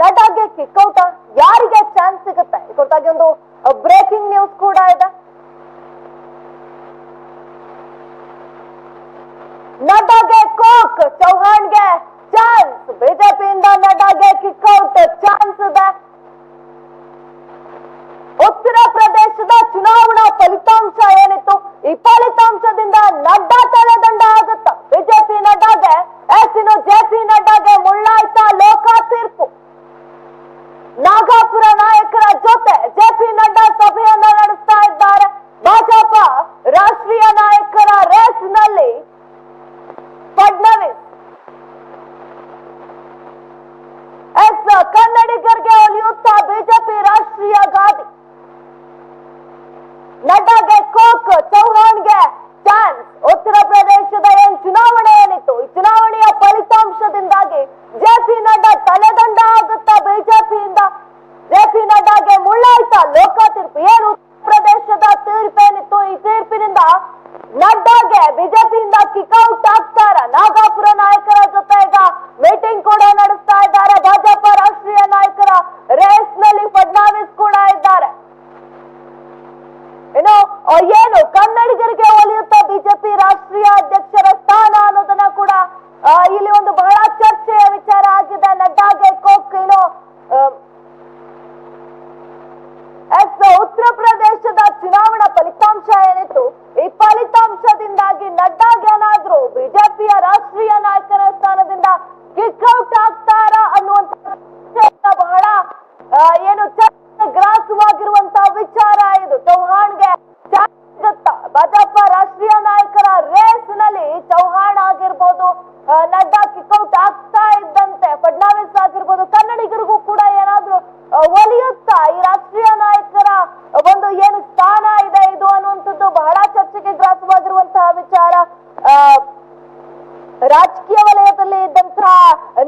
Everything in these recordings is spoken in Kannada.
ನಾನು ಅನುಷಾ ಕಿಕ್ಔಟ್ ಯಾರಿಗೆ ಚಾನ್ಸ್ ಸಿಗುತ್ತೆ? ಕುರಿತಾಗಿ ಒಂದು ಬ್ರೇಕಿಂಗ್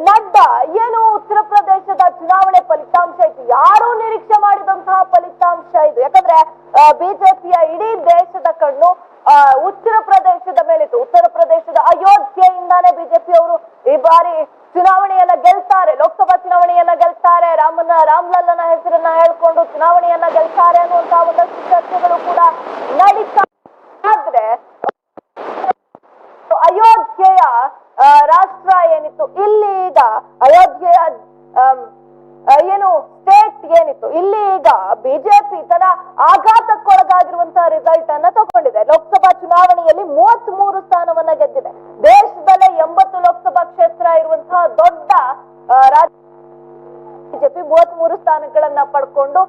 ನಡ್ಡಾ, ಏನು ಉತ್ತರ ಪ್ರದೇಶದ ಚುನಾವಣೆ ಫಲಿತಾಂಶ ಇತ್ತು. ಯಾರು ನಿರೀಕ್ಷೆ ಮಾಡಿದಂತಹ ಫಲಿತಾಂಶ ಇದು. ಯಾಕಂದ್ರೆ ಬಿಜೆಪಿಯ ಇಡೀ ದೇಶದ ಕಣ್ಣು ಉತ್ತರ ಪ್ರದೇಶದ ಮೇಲಿತ್ತು. ಉತ್ತರ ಪ್ರದೇಶದ ಅಯೋಧ್ಯೆಯಿಂದಾನೇ ಬಿಜೆಪಿ ಅವರು ಈ ಬಾರಿ ಚುನಾವಣೆಯನ್ನ ಗೆಲ್ತಾರೆ. ಲೋಕಸಭಾ ಚುನಾವಣೆಯನ್ನ ಗೆಲ್ತಾರೆ. ರಾಮನ, ರಾಮ್ಲಲ್ಲನ ಹೆಸರನ್ನ ಹೇಳ್ಕೊಂಡು ಚುನಾವಣೆಯನ್ನ ಗೆಲ್ತಾರೆ ಅನ್ನುವಂತಹ ಒಂದಷ್ಟು ಚರ್ಚೆಗಳು ಕೂಡ ನಡೀತಾ ಆದ್ರೆ, ಅಯೋಧ್ಯೆಯ ರಾಷ್ಟ್ರ ಏನಿತ್ತು? ಇಲ್ಲಿ ಈಗ ಅಯೋಧ್ಯೆಯ ಏನು ಸ್ಟೇಟ್ ಏನಿತ್ತು? ಇಲ್ಲಿ ಈಗ ಬಿಜೆಪಿ ತನ್ನ ಆಘಾತಕ್ಕೊಳಗಾಗಿರುವಂತಹ ರಿಸಲ್ಟ್ ಅನ್ನ ತಗೊಂಡಿದೆ. ಲೋಕಸಭಾ ಚುನಾವಣೆಯಲ್ಲಿ ಮೂವತ್ತ್ ಮೂರು ಸ್ಥಾನವನ್ನ ಗೆದ್ದಿದೆ. ದೇಶದಲ್ಲೇ ಎಂಬತ್ತು ಲೋಕಸಭಾ ಕ್ಷೇತ್ರ ಇರುವಂತಹ ದೊಡ್ಡ ಬಿಜೆಪಿ ಮೂವತ್ತ್ ಮೂರು ಸ್ಥಾನಗಳನ್ನ ಪಡ್ಕೊಂಡು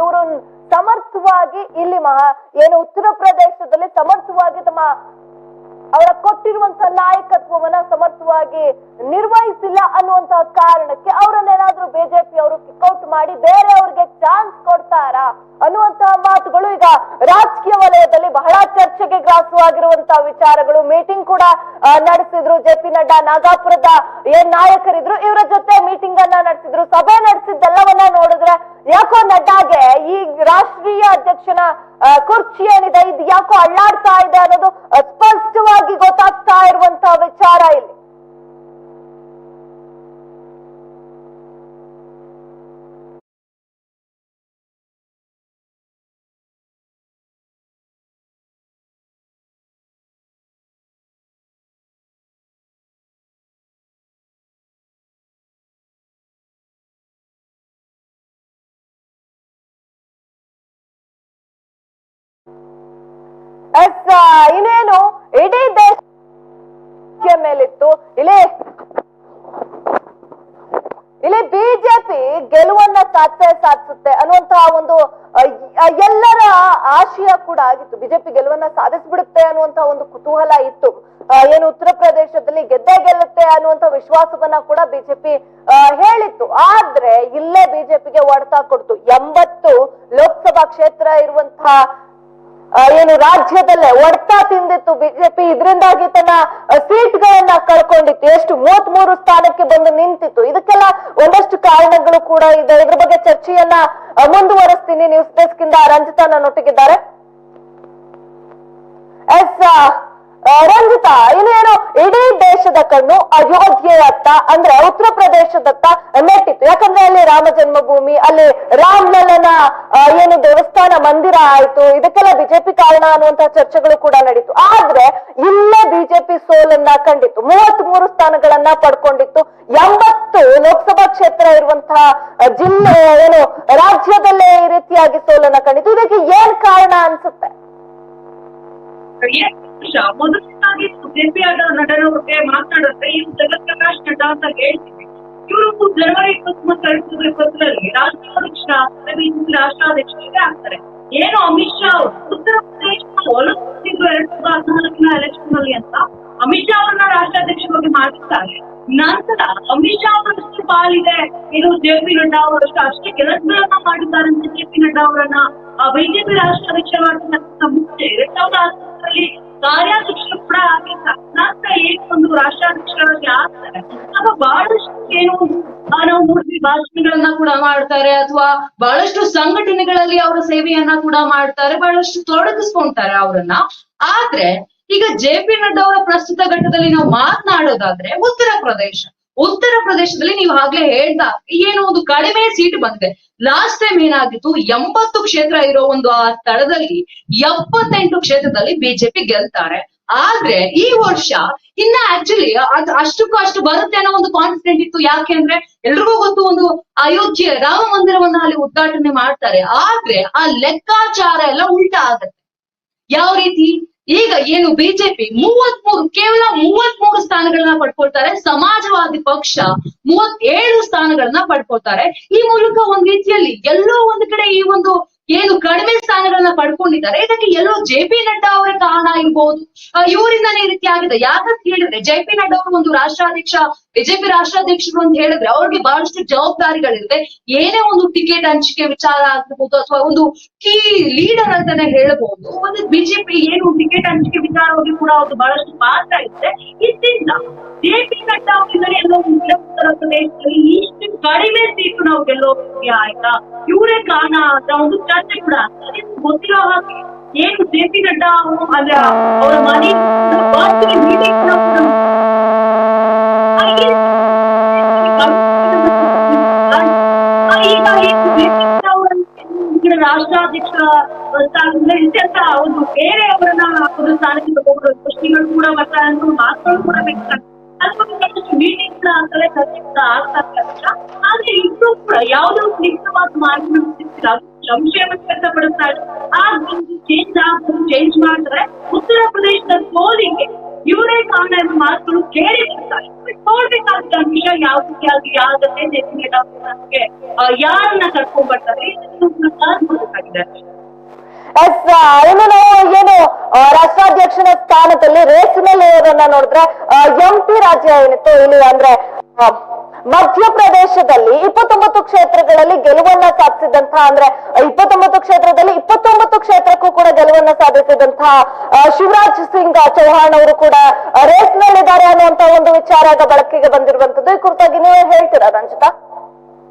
ಇವರು ಸಮರ್ಥವಾಗಿ ಇಲ್ಲಿ ಮಹಾ ಏನು ಉತ್ತರ ಪ್ರದೇಶದಲ್ಲಿ ಸಮರ್ಥವಾಗಿ ತಮ್ಮ ಅವರ ಕೊಟ್ಟಿರುವಂತಹ ನಾಯಕತ್ವವನ್ನ ಸಮರ್ಥವಾಗಿ ನಿರ್ವಹಿಸಿಲ್ಲ ಅನ್ನುವಂತಹ ಕಾರಣಕ್ಕೆ ಅವರನ್ನೇನಾದ್ರೂ ಬಿಜೆಪಿ ಅವರು ಕಿಕ್ಔಟ್ ಮಾಡಿ ಬೇರೆಯವ್ರಿಗೆ ಚಾನ್ಸ್ ಕೊಡ್ತಾರಾ ಅನ್ನುವಂತಹ ಮಾತುಗಳು ಈಗ ರಾಜಕೀಯ ವಲಯದಲ್ಲಿ ಬಹಳ ಚರ್ಚೆಗೆ ಗ್ರಾಸವಾಗಿರುವಂತಹ ವಿಚಾರಗಳು ಮೀಟಿಂಗ್ ಕೂಡ ನಡೆಸಿದ್ರು. ಜೆ ಪಿ ನಡ್ಡಾ, ನಾಗಾಪುರದ ಏನ್ ನಾಯಕರಿದ್ರು, ಇವರ ಜೊತೆ ಮೀಟಿಂಗ್ ಅನ್ನ ನಡೆಸಿದ್ರು. ಸಭೆ ನಡೆಸಿದ್ದೆಲ್ಲವನ್ನ ನೋಡಿದ್ರೆ ಯಾಕೋ ನಡ್ಡಾಗೆ ಈ ರಾಷ್ಟ್ರೀಯ ಅಧ್ಯಕ್ಷನ ಕುರ್ಚಿ ಏನಿದೆ, ಇದು ಯಾಕೋ ಅಳ್ಳಾಡ್ತಾ ಇದೆ ಅನ್ನೋದು ಸ್ಪಷ್ಟವಾಗಿ ಗೊತ್ತಾಗ್ತಾ ಇರುವಂತಹ ವಿಚಾರ ಇಲ್ಲಿ. ಎಸ್ ಇನ್ನೇನು? ಇಡೀ ದೇಶ ಮೇಲಿತ್ತು. ಇಲ್ಲಿ ಇಲ್ಲಿ ಬಿಜೆಪಿ ಗೆಲುವನ್ನ ಸಾಧ್ಯ ಸಾಧಿಸುತ್ತೆ ಅನ್ನುವಂತಹ ಒಂದು ಎಲ್ಲರ ಆಶಯ ಕೂಡ ಆಗಿತ್ತು. ಬಿಜೆಪಿ ಗೆಲುವನ್ನ ಸಾಧಿಸ್ಬಿಡುತ್ತೆ ಅನ್ನುವಂತಹ ಒಂದು ಕುತೂಹಲ ಇತ್ತು. ಏನು ಉತ್ತರ ಪ್ರದೇಶದಲ್ಲಿ ಗೆದ್ದೇ ಗೆಲ್ಲುತ್ತೆ ಅನ್ನುವಂತ ವಿಶ್ವಾಸವನ್ನ ಕೂಡ ಬಿಜೆಪಿ ಹೇಳಿತ್ತು. ಆದ್ರೆ ಇಲ್ಲೇ ಬಿಜೆಪಿಗೆ ಹೊಡೆತ ಕೊಡ್ತು. ಎಂಬತ್ತು ಲೋಕಸಭಾ ಕ್ಷೇತ್ರ ಇರುವಂತಹ ಏನು ರಾಜ್ಯದಲ್ಲೇ ಒಡ್ತಾ ತಿಂದಿತ್ತು ಬಿಜೆಪಿ ಇದರಿಂದಾಗಿ ತನ್ನ ಸೀಟ್ಗಳನ್ನ ಕಳ್ಕೊಂಡಿತ್ತು. ಎಷ್ಟು ಮೂವತ್ ಮೂರು ಸ್ಥಾನಕ್ಕೆ ಬಂದು ನಿಂತಿತ್ತು. ಇದಕ್ಕೆಲ್ಲ ಒಂದಷ್ಟು ಕಾರಣಗಳು ಕೂಡ ಇದೆ. ಇದ್ರ ಬಗ್ಗೆ ಚರ್ಚೆಯನ್ನ ಮುಂದುವರೆಸ್ತೀನಿ ಮುಂದುವರಿಸ್ತೀನಿ. ನ್ಯೂಸ್ ಡೆಸ್ಕ್ ಇಂದ ರಂಜಿತಾ ನನ್ನೊಟ್ಟಿಗಿದ್ದಾರೆ ಎಸ್ ರಂಜಿತಾ, ಇನ್ನೇನು? ಇಡೀ ದೇಶದ ಕಣ್ಣು ಅಯೋಧ್ಯೆಯತ್ತ, ಅಂದ್ರೆ ಉತ್ತರ ಪ್ರದೇಶದತ್ತ ನೆಟ್ಟಿತ್ತು ಯಾಕಂದ್ರೆ ಅಲ್ಲಿ ರಾಮ ಜನ್ಮಭೂಮಿ, ಅಲ್ಲಿ ರಾಮಲಲ್ಲನ ಏನು ದೇವಸ್ಥಾನ ಮಂದಿರ ಆಯ್ತು. ಇದಕ್ಕೆಲ್ಲ ಬಿಜೆಪಿ ಕಾರಣ ಅನ್ನುವಂತಹ ಚರ್ಚೆಗಳು ಕೂಡ ನಡೀತು. ಆದ್ರೆ ಇಲ್ಲ ಬಿಜೆಪಿ ಸೋಲನ್ನ ಕಂಡಿತ್ತು. ಮೂವತ್ತ್ ಮೂರು ಸ್ಥಾನಗಳನ್ನ ಪಡ್ಕೊಂಡಿತ್ತು. ಎಂಬತ್ತು ಲೋಕಸಭಾ ಕ್ಷೇತ್ರ ಇರುವಂತಹ ಜಿಲ್ಲೆ, ಏನು, ರಾಜ್ಯದಲ್ಲೇ ಈ ರೀತಿಯಾಗಿ ಸೋಲನ್ನ ಕಂಡಿತ್ತು. ಇದಕ್ಕೆ ಏನ್ ಕಾರಣ ಅನ್ಸುತ್ತೆ? ಮೊದಲನೇದಾಗಿ ಜೆಪಿ ಆದ ನಟನ ಬಗ್ಗೆ ಮಾತನಾಡುತ್ತೆ ಇವ್ರು ಜಗತ್ ಪ್ರಕಾಶ್ ನಟ ಅಂತ ಹೇಳ್ತೀವಿ. ಇವರು ಜನವರಿ ಇಪ್ಪತ್ಮೂರು ಎರಡ್ ಸಾವಿರದ ಇಪ್ಪತ್ತರಲ್ಲಿ ರಾಷ್ಟ್ರಾಧ್ಯಕ್ಷ ಬಿಜೆಪಿ ರಾಷ್ಟ್ರಾಧ್ಯಕ್ಷರಿಗೆ ಆಗ್ತಾರೆ. ಏನು ಅಮಿತ್ ಶಾ ಅವರು? ಉತ್ತರ ಪ್ರದೇಶ ಒಲಿಸಿದ್ರು ಎರಡ್ ಸಾವಿರದ ಹದಿನಾಲ್ಕಿನ ಎಲೆಕ್ಷನ್ ಅಲ್ಲಿ ಅಂತ ಅಮಿತ್ ಶಾ ಅವರನ್ನ ರಾಷ್ಟ್ರಾಧ್ಯಕ್ಷರಾಗಿ ಮಾಡಿರ್ತಾರೆ ನಂತರ ಅಮಿತ್ ಶಾ ಅವರಷ್ಟು ಪಾಲಿದೆ. ಇದು ಜೆ ಪಿ ನಡ್ಡಾ ಅವರಷ್ಟು ಅಷ್ಟೇ ಕೆಲಸಗಳನ್ನ ಮಾಡಿದ್ದಾರೆ ಅಂತ ಜೆ ಪಿ ನಡ್ಡಾ ಅವರನ್ನ. ಬಿಜೆಪಿ ರಾಷ್ಟ್ರಾಧ್ಯಕ್ಷರಾಗಿ ಮುಂಚೆ ಎರಡ್ ಸಾವಿರದ ಹತ್ತರಲ್ಲಿ ಕಾರ್ಯಾಧ್ಯಕ್ಷರು ಕೂಡ ಆಗಿಲ್ಲ ನಂತರ ಏನು ಒಂದು ರಾಷ್ಟ್ರಾಧ್ಯಕ್ಷರಾಗಿ ಆಗ್ತಾರೆ. ಆಗ ಬಹಳಷ್ಟು ಏನು ನಾವು ನೋಡ್ತೀವಿ ಭಾಷಣಗಳನ್ನ ಕೂಡ ಮಾಡ್ತಾರೆ, ಅಥವಾ ಬಹಳಷ್ಟು ಸಂಘಟನೆಗಳಲ್ಲಿ ಅವರ ಸೇವೆಯನ್ನ ಕೂಡ ಮಾಡ್ತಾರೆ, ಬಹಳಷ್ಟು ತೊಡಗಿಸ್ಕೊಂತಾರೆ ಅವರನ್ನ. ಆದ್ರೆ ಈಗ ಜೆ ಪಿ ನಡ್ಡಾ ಅವರ ಪ್ರಸ್ತುತ ಘಟ್ಟದಲ್ಲಿ ನಾವು ಮಾತನಾಡೋದಾದ್ರೆ ಉತ್ತರ ಪ್ರದೇಶ. ಉತ್ತರ ಪ್ರದೇಶದಲ್ಲಿ ನೀವು ಆಗ್ಲೇ ಹೇಳ್ದ ಏನು ಒಂದು ಕಡಿಮೆ ಸೀಟ್ ಬಂದಿದೆ. ಲಾಸ್ಟ್ ಟೈಮ್ ಏನಾಗಿತ್ತು? ಎಂಬತ್ತು ಕ್ಷೇತ್ರ ಇರೋ ಒಂದು ಆ ಸ್ಥಳದಲ್ಲಿ ಎಪ್ಪತ್ತೆಂಟು ಕ್ಷೇತ್ರದಲ್ಲಿ ಬಿಜೆಪಿ ಗೆಲ್ತಾರೆ. ಆದ್ರೆ ಈ ವರ್ಷ ಇನ್ನ ಆಕ್ಚುಲಿ ಅದ್ ಅಷ್ಟಕ್ಕೂ ಅಷ್ಟು ಬರುತ್ತೆ ಅನ್ನೋ ಒಂದು ಕಾನ್ಫಿಡೆಂಟ್ ಇತ್ತು. ಯಾಕೆ ಅಂದ್ರೆ ಎಲ್ರಿಗೂ ಗೊತ್ತು ಒಂದು ಅಯೋಧ್ಯೆ ರಾಮ ಮಂದಿರವನ್ನ ಅಲ್ಲಿ ಉದ್ಘಾಟನೆ ಮಾಡ್ತಾರೆ. ಆದ್ರೆ ಆ ಲೆಕ್ಕಾಚಾರ ಎಲ್ಲ ಉಲ್ಟಾ ಆಗತ್ತೆ. ಯಾವ ರೀತಿ? ಈಗ ಏನು ಬಿಜೆಪಿ ಮೂವತ್ ಮೂರು ಕೇವಲ ಮೂವತ್ ಮೂರು ಸ್ಥಾನಗಳನ್ನ ಪಡ್ಕೊಳ್ತಾರೆ, ಸಮಾಜವಾದಿ ಪಕ್ಷ ಮೂವತ್ತೇಳು ಸ್ಥಾನಗಳನ್ನ ಪಡ್ಕೊಳ್ತಾರೆ. ಈ ಮೂಲಕ ಒಂದ್ ರೀತಿಯಲ್ಲಿ ಎಲ್ಲೋ ಒಂದ್ ಕಡೆ ಈ ಒಂದು ಏನು ಕಡಿಮೆ ಸ್ಥಾನಗಳನ್ನ ಪಡ್ಕೊಂಡಿದ್ದಾರೆ. ಇದಕ್ಕೆ ಎಲ್ಲೋ ಜೆ ಪಿ ನಡ್ಡಾ ಅವರ ಕಾರಣ ಇರ್ಬೋದು ಇವರಿಂದಾನೇ ಈ ರೀತಿ ಆಗಿದೆ. ಯಾಕಂತ ಹೇಳಿದ್ರೆ ಜೆ ಪಿ ನಡ್ಡಾ ಅವರು ಒಂದು ರಾಷ್ಟ್ರಾಧ್ಯಕ್ಷ ಬಿಜೆಪಿ ರಾಷ್ಟ್ರಾಧ್ಯಕ್ಷರು ಅಂತ ಹೇಳಿದ್ರೆ ಅವ್ರಿಗೆ ಬಹಳಷ್ಟು ಜವಾಬ್ದಾರಿಗಳಿರುತ್ತೆ. ಏನೇ ಒಂದು ಟಿಕೆಟ್ ಹಂಚಿಕೆ ವಿಚಾರ ಆಗಿರ್ಬೋದು ಅಥವಾ ಒಂದು ಕೀ ಲೀಡರ್ ಅಂತಾನೆ ಹೇಳ್ಬಹುದು, ಒಂದು ಬಿಜೆಪಿ ಏನು ಟಿಕೆಟ್ ಹಂಚಿಕೆ ವಿಚಾರವಾಗಿ ಕೂಡ ಅವ್ರದ್ದು ಬಹಳಷ್ಟು ಪಾತ್ರ ಇರುತ್ತೆ. ಇದರಿಂದ ಜೆಪಿ ನಡ್ಡಾ ಅವರಿಂದಲೇ ಎಲ್ಲೋ ಪ್ರದೇಶದಲ್ಲಿ ಇಷ್ಟು ಕಡಿಮೆ ಸೀಟು ನಾವು ಗೆಲ್ಲೋಕೆ ಆಯ್ತಾ? ಇವರೇ ಕಾರಣ ಅಂತ ಒಂದು ಚರ್ಚೆ ಕೂಡ ಆಗ್ತದೆ. ಗೊತ್ತಿರೋ ಹಾಗೆ ಏನು ಜೆ ಪಿ ನಡ್ಡಾ ಅವರು ಅಂದ್ರೆ ಅವರ ಮನೆ ಕೂಡ ಹಾಗೆ ಆ, ಈಗ ಏನು ಜೆ.ಪಿ. ಅವರನ್ನು ಈಗ ರಾಷ್ಟ್ರಾಧ್ಯಕ್ಷ ಸ್ಥಾನದಿಂದ ಇತ್ಯರ್ಥ ಒಂದು ಬೇರೆ ಅವರನ್ನ ಒಂದು ಸ್ಥಾನಕ್ಕೆ ತಗೊಂಡು ಪ್ರಶ್ನೆಗಳು ಕೂಡ ಬರ್ತಾ ಇದ್ರು ಮಾತುಗಳು ಕೂಡ ಬೇಕಾಗ್ತದೆ ಅದ್ರ ಮೀಟಿಂಗ್ ಕೂಡ ಆಗ್ತದೆ ಚರ್ಚೆ ಕೂಡ ಆಗ್ತಾ ಇರ್ತದೆ ಆದ್ರೆ ಇಬ್ರು ಕೂಡ ಯಾವುದೋ ನಿಖರವಾದ ಮಾರ್ಗವನ್ನು ಸಿಗ್ತಿಲ್ಲ ಸಂಶಯವನ್ನು ಸಂಶಯ ವ್ಯಕ್ತಪಡಿಸ್ತಾ ಇದ್ರು ಆ ಒಂದು ಚೇಂಜ್ ಆಗ್ಬೋದು ಚೇಂಜ್ ಮಾಡಿದ್ರೆ ಉತ್ತರ ಪ್ರದೇಶದ ಸೋಲಿಗೆ ಇವರೇ ಕಾರಣ ಎಂಬ ಮಾತುಗಳು ಕೇಳಿ ಬರ್ತಾರೆ ನೋಡ್ಬೇಕಾದ ಅಂಶ ಯಾವ ರೀತಿಯಾಗಿ ಆಗತ್ತೆ ನಮಗೆ ಯಾರನ್ನ ಕರ್ಕೊಂಡ್ ಬರ್ತಾರೆ? ಇದನ್ನು ಕೂಡ ಕಾದ್ ನೋಡ್ಬೇಕಾಗಿದೆ. ಎಸ್ ಇನ್ನು ನಾವು ಏನು ರಾಷ್ಟ್ರಾಧ್ಯಕ್ಷನ ಸ್ಥಾನದಲ್ಲಿ ಮೇಲೆ ಇರೋದನ್ನ ನೋಡಿದ್ರೆ ಎಂ ಪಿ ರಾಜ್ಯ ಏನಿತ್ತು? ಇಲ್ಲಿ ಅಂದ್ರೆ ಮಧ್ಯಪ್ರದೇಶದಲ್ಲಿ ಇಪ್ಪತ್ತೊಂಬತ್ತು ಕ್ಷೇತ್ರಗಳಲ್ಲಿ ಗೆಲುವನ್ನ ಸಾಧಿಸಿದಂತಹ ಅಂದ್ರೆ ಇಪ್ಪತ್ತೊಂಬತ್ತು ಕ್ಷೇತ್ರದಲ್ಲಿ ಇಪ್ಪತ್ತೊಂಬತ್ತು ಕ್ಷೇತ್ರಕ್ಕೂ ಕೂಡ ಗೆಲುವನ್ನ ಸಾಧಿಸಿದಂತಹ ಶಿವರಾಜ್ ಸಿಂಗ್ ಚೌಹಾಣ್ ಅವರು ಕೂಡ ರೇಸ್ ನಲ್ಲಿದ್ದಾರೆ ಅನ್ನುವಂತ ಒಂದು ವಿಚಾರ ಬಳಕೆಗೆ ಬಂದಿರುವಂತದ್ದು ಈ ಕುರಿತಾಗಿ ನೀವೇ ಹೇಳ್ತೀರಾ, ರಂಜಿತಾ?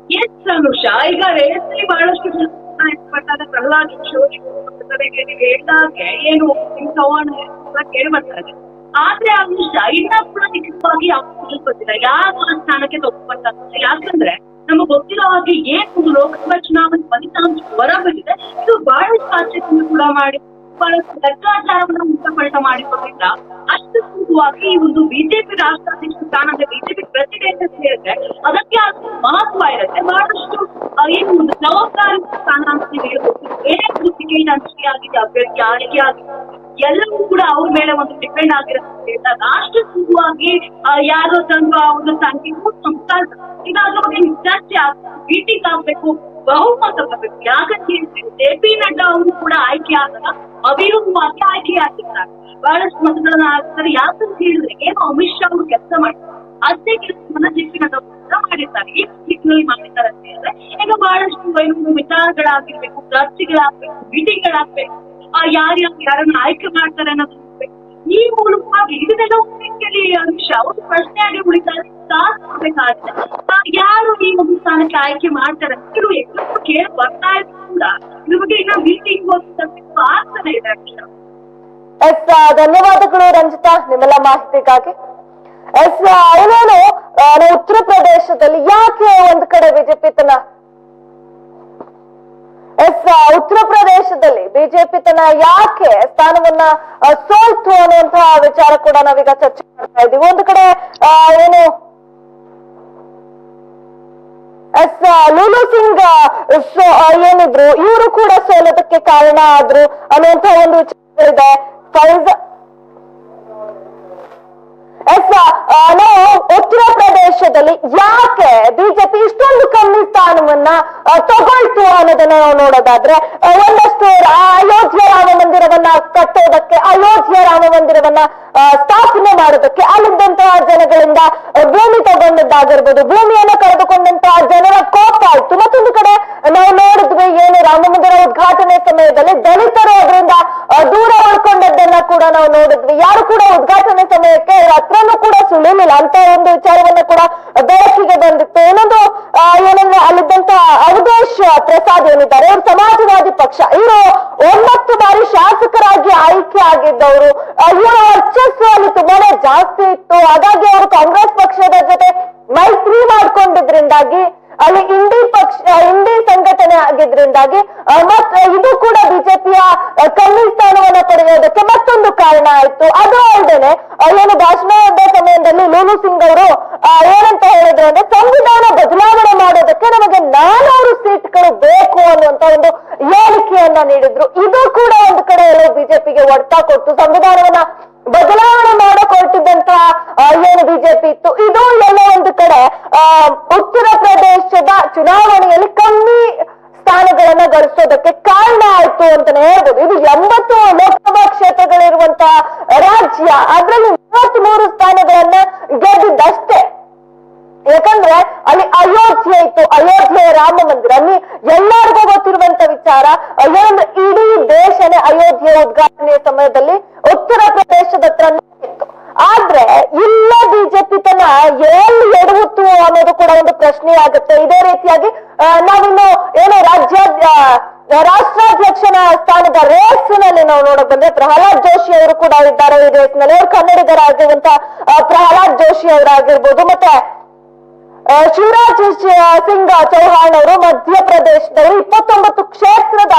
ಈಗ ಬಹಳಷ್ಟು ಪ್ರಹ್ಲಾದ್ ಜೋಶಿ ಹೇಳ್ದಾಗೆ ಏನು ಚೌಹಾಣ್ ಕೇಳಿ ಆದ್ರೆ ಇನ್ನ ಕೂಡ ಅವ್ರು ಯಾವ ಗೊತ್ತಿಲ್ಲ ಯಾರು ಆ ಸ್ಥಾನಕ್ಕೆ ತಗೊಂಡ್ಬರ್ತಾರೆ ಯಾಕಂದ್ರೆ ನಮಗೆ ಗೊತ್ತಿರೋ ಹಾಗೆ ಏನ್ ಲೋಕಸಭಾ ಚುನಾವಣೆ ಫಲಿತಾಂಶ ಹೊರಬಂದಿದೆ ಇದು ಬಹಳಷ್ಟು ಆಚರಣೆ ಕೂಡ ಮಾಡಿ, ಬಹಳಷ್ಟು ಲೆಕ್ಕಾಚಾರವನ್ನು ಮುಕ್ತಪಡಿತ ಮಾಡಿಕೊಂಡಿಲ್ಲ ಅಷ್ಟು ಸುಲಭವಾಗಿ ಈ ಒಂದು ಬಿಜೆಪಿ ರಾಷ್ಟ್ರಾಧ್ಯಕ್ಷ ಸ್ಥಾನ ಬಿಜೆಪಿ ಪ್ರೆಸಿಡೆಂಟ್ ಅಂತ ಅದಕ್ಕೆ ಅಷ್ಟು ಮಹತ್ವ ಇರುತ್ತೆ. ಬಹಳಷ್ಟು ಏನು ಒಂದು ಜವಾಬ್ದಾರಿ ಆಗಿದೆ ಯಾರಿಗೆ ಎಲ್ಲವೂ ಕೂಡ ಅವ್ರ ಮೇಲೆ ಒಂದು ಡಿಪೆಂಡ್ ಆಗಿರುತ್ತೆ. ಅಂತ ಅಷ್ಟು ಸುಲಭವಾಗಿ ಆ, ಯಾರೋ ತಂದು ಆ ಒಂದು ಸ್ಥಾನಕ್ಕೆ ಸಂಸ್ಥಾನ. ಇದಾದ್ರೂ ಬಗ್ಗೆ ಆಗ್ಬೇಕು ಮೀಟಿಂಗ್ ಆಗ್ಬೇಕು ಬಹುಮತ ಬರಬೇಕು ಯಾಕಂತ ಹೇಳಿದ್ರೆ ಜೆ ಪಿ ನಡ್ಡಾ ಅವರು ಕೂಡ ಆಯ್ಕೆ ಆಗಲ್ಲ ಅವಿರೋಧವಾಗಿ ಆಯ್ಕೆ ಆಗಿರ್ತಾರೆ ಬಹಳಷ್ಟು ಮತಗಳನ್ನ ಹಾಕ್ತಾರೆ ಯಾಕಂತ ಹೇಳಿದ್ರೆ ಏನು ಅಮಿತ್ ಶಾ ಅವರು ಕೆಲಸ ಮಾಡ್ತಾರೆ ಅದೇ ಕೆಲಸವನ್ನ ಜೆ ಪಿ ನಡ್ಡಾ ಮಾಡಿರ್ತಾರೆ ಈ ನಿಟ್ಟಿನಲ್ಲಿ ಮಾಡಿರ್ತಾರೆ ಅಂತ ಹೇಳಿದ್ರೆ ಈಗ ಬಹಳಷ್ಟು ವಿಚಾರಗಳಾಗಿರ್ಬೇಕು ಚರ್ಚೆಗಳಾಗ್ಬೇಕು ಮೀಟಿಂಗ್ಗಳಾಗ್ಬೇಕು ಯಾರ್ಯಾರು ಯಾರನ್ನ ಆಯ್ಕೆ ಮಾಡ್ತಾರೆ ಅನ್ನೋದು ಈ ಮೂಲಕವಾಗಿ ಇದನ್ನೆಲ್ಲ ಕೇಳಿ ಅಂಶ ಒಂದು ಪ್ರಶ್ನೆಯಾಗಿ ಆ, ಯಾರು ಈ ಒಂದು ಸ್ಥಾನಕ್ಕೆ ಆಯ್ಕೆ ಮಾಡ್ತಾರೆ? ಕೆಲವು ಎಲ್ಲರೂ ಕೇಳಿ ಬರ್ತಾ ಇದ್ರು ಕೂಡ. ನಿಮಗೆ ಇನ್ನ ಮೀಟಿಂಗ್ ಆಗ್ತಾನೆ ಇದೆ ಅಂಶ. ಎಸ್ ಧನ್ಯವಾದಗಳು ರಂಜಿತಾ ನಿಮ್ಮೆಲ್ಲ ಮಾಹಿತಿಗಾಗಿ. ಎಸ್ ಆ, ಉತ್ತರ ಪ್ರದೇಶದಲ್ಲಿ ಯಾಕೆ ಒಂದ್ ಕಡೆ ಬಿಜೆಪಿ ತನ್ನ ಎಸ್ ಉತ್ತರ ಪ್ರದೇಶದಲ್ಲಿ ಬಿಜೆಪಿ ತನ್ನ ಯಾಕೆ ಸ್ಥಾನವನ್ನ ಸೋಲ್ತು ಅನ್ನುವಂತಹ ವಿಚಾರ ಕೂಡ ನಾವೀಗ ಚರ್ಚೆ ಮಾಡ್ತಾ ಇದ್ದೀವಿ. ಒಂದು ಕಡೆ ಏನು, ಎಸ್ ಲೂಲು ಸಿಂಗ್ ಏನಿದ್ರು, ಇವರು ಕೂಡ ಸೋಲೋದಕ್ಕೆ ಕಾರಣ ಆದ್ರು ಅನ್ನುವಂತಹ ಒಂದು ವಿಚಾರಗಳಿದೆ ಫೈಜ್ ನಾವು ಉತ್ತರ ಪ್ರದೇಶದಲ್ಲಿ ಯಾಕೆ ಬಿಜೆಪಿ ಇಷ್ಟೊಂದು ಕಮ್ಮಿ ಸ್ಥಾನವನ್ನ ತಗೊಳ್ತು ಅನ್ನೋದನ್ನ ನಾವು ನೋಡೋದಾದ್ರೆ ಒಂದಷ್ಟು ಅಯೋಧ್ಯೆ ರಾಮ ಮಂದಿರವನ್ನ ಕಟ್ಟೋದಕ್ಕೆ, ಅಯೋಧ್ಯೆ ರಾಮ ಮಂದಿರವನ್ನ ಸ್ಥಾಪನೆ ಮಾಡೋದಕ್ಕೆ ಅಲ್ಲಿದ್ದಂತಹ ಜನಗಳಿಂದ ಭೂಮಿ ತಗೊಂಡದ್ದಾಗಿರ್ಬೋದು. ಭೂಮಿಯನ್ನು ಕಳೆದುಕೊಂಡಂತಹ ಜನರ ಕೋಪ ಆಯ್ತು. ಮತ್ತೊಂದು ಕಡೆ ನಾವು ನೋಡಿದ್ವಿ, ಏನು ರಾಮ ಮಂದಿರ ಉದ್ಘಾಟನೆ ಸಮಯದಲ್ಲಿ ದಲಿತರು ಅದರಿಂದ ಆ, ದೂರ ಉಳ್ಕೊಂಡದ್ದನ್ನ ಕೂಡ ನಾವು ನೋಡಿದ್ವಿ ಯಾರು ಕೂಡ ಉದ್ಘಾಟನೆ ಸಮಯಕ್ಕೆ ಹತ್ರನೂ ಕೂಡ ಸುಳಿಲಿಲ್ಲ ಅಂತ ಒಂದು ವಿಚಾರವನ್ನ ಕೂಡ ಬೆಳಕಿಗೆ ಬಂದಿತ್ತು. ಇನ್ನೊಂದು ಏನಂದ್ರೆ ಅಲ್ಲಿದ್ದಂತ ಅವಧೇಶ್ ಪ್ರಸಾದ್ ಏನಿದ್ದಾರೆ, ಇವರು ಸಮಾಜವಾದಿ ಪಕ್ಷ. ಇವರು ಒಂಬತ್ತು ಬಾರಿ ಶಾಸಕರಾಗಿ ಆಯ್ಕೆ ಆಗಿದ್ದವರು. ಇವರ ವರ್ಚಸ್ಸು ಅಲ್ಲಿ ತುಂಬಾನೇ ಜಾಸ್ತಿ ಇತ್ತು ಒಡ್ತಾ ಕೊಟ್ಟು ಸಂವಿಧಾನವನ್ನ ಕೂಡ ಇದ್ದಾರೆ ಈ ರೇಸ್ನಲ್ಲಿ ಅವರು ಕನ್ನಡಿಗರಾಗಿರುವಂತ ಪ್ರಹ್ಲಾದ್ ಜೋಶಿ ಅವರಾಗಿರ್ಬೋದು ಮತ್ತೆ ಶಿವರಾಜ್ ಸಿಂಗ್ ಚೌಹಾಣ್ ಅವರು ಮಧ್ಯಪ್ರದೇಶದಲ್ಲಿ ಇಪ್ಪತ್ತೊಂಬತ್ತು ಕ್ಷೇತ್ರದ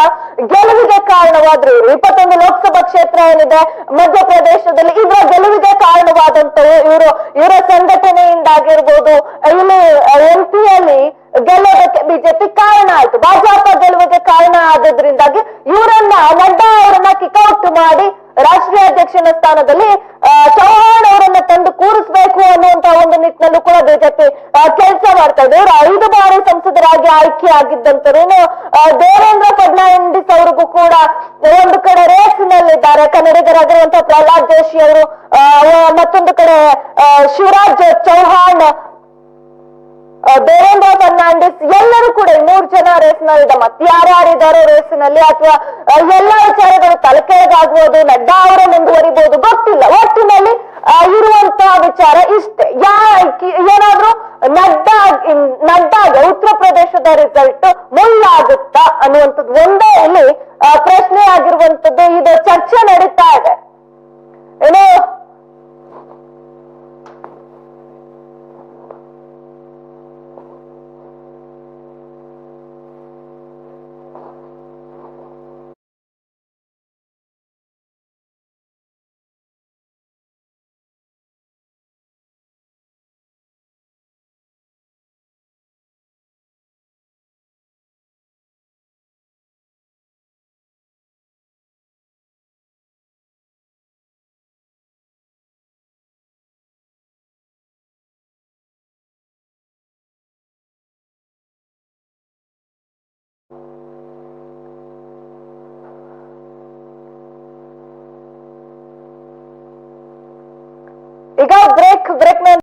ಗೆಲುವಿಗೆ ಕಾರಣವಾದ್ರು ಇವರು. ಇಪ್ಪತ್ತೊಂದು ಲೋಕಸಭಾ ಕ್ಷೇತ್ರ ಏನಿದೆ, ಮಧ್ಯಪ್ರದೇಶದಲ್ಲಿ ಇದರ ಗೆಲುವಿಗೆ ಕಾರಣವಾದಂತವು ಇವರು. ಇವರ ಸಂಘಟನೆಯಿಂದಾಗಿರ್ಬೋದು, ಇಲ್ಲಿ ಎಂ ಪಿಯಲ್ಲಿ ಗೆಲ್ಲೋದಕ್ಕೆ ಬಿಜೆಪಿ ಕಾರಣ ಆಯ್ತು. ಭಾಜಪ ಗೆಲುವಿಗೆ ಕಾರಣ ಆದದ್ರಿಂದಾಗಿ ಇವರನ್ನ ನಡ್ಡಾ ಅವರನ್ನ ಕಿಕ್ಔಟ್ ಮಾಡಿ ರಾಷ್ಟ್ರೀಯ ಅಧ್ಯಕ್ಷನ ಸ್ಥಾನದಲ್ಲಿ ಚೌಹಾಣ್ ಅವರನ್ನ ತಂದು ಕೂರಿಸ್ಬೇಕು ಅನ್ನುವಂತ ಒಂದು ನಿಟ್ಟಿನಲ್ಲೂ ಕೂಡ ಬಿಜೆಪಿ ಕೆಲಸ ಮಾಡ್ತಾ ಇದೆ. ಇವರು ಐದು ಬಾರಿ ಸಂಸದರಾಗಿ ಆಯ್ಕೆ ಆಗಿದ್ದಂತರೇನು ದೇವೇಂದ್ರ ಫಡ್ನವೀಸ್ ಅವ್ರಿಗೂ ಕೂಡ ಒಂದು ಕಡೆ ರೇಸ್ ನಲ್ಲಿದ್ದಾರೆ ಕನ್ನಡಿಗರಾಗಿರುವಂತಹ ಪ್ರಹ್ಲಾದ್ ಜೋಶಿ ಅವರು ಮತ್ತೊಂದು ಕಡೆ ಶಿವರಾಜ್ ಚೌಹಾಣ್ ದೇವೇಂದ್ರ ಫರ್ನಾಂಡಿಸ್ ಎಲ್ಲರೂ ಕೂಡ ಮೂರ್ ಜನ ರೇಸ್ನಲ್ಲಿ ಮತ್ತೆ ಯಾರ್ಯಾರಿದ್ದಾರೋ ರೇಸ್ನಲ್ಲಿ. ಅಥವಾ ಎಲ್ಲ ವಿಚಾರಗಳು ತಲೆಕೆಳಗಾಗ್ಬೋದು ನಡ್ಡಾ ಅವರ ಮುಂದುವರಿಬಹುದು ಗೊತ್ತಿಲ್ಲ. ಒಟ್ಟಿನಲ್ಲಿ ಇರುವಂತಹ ವಿಚಾರ ಇಷ್ಟೇ. ಯಾ ಏನಾದ್ರೂ ನಡ್ಡಾ ನಡ್ಡಾಗೆ ಉತ್ತರ ಪ್ರದೇಶದ ರಿಸಲ್ಟ್ ಮುಳ್ಳಾಗುತ್ತಾ ಅನ್ನುವಂಥದ್ದು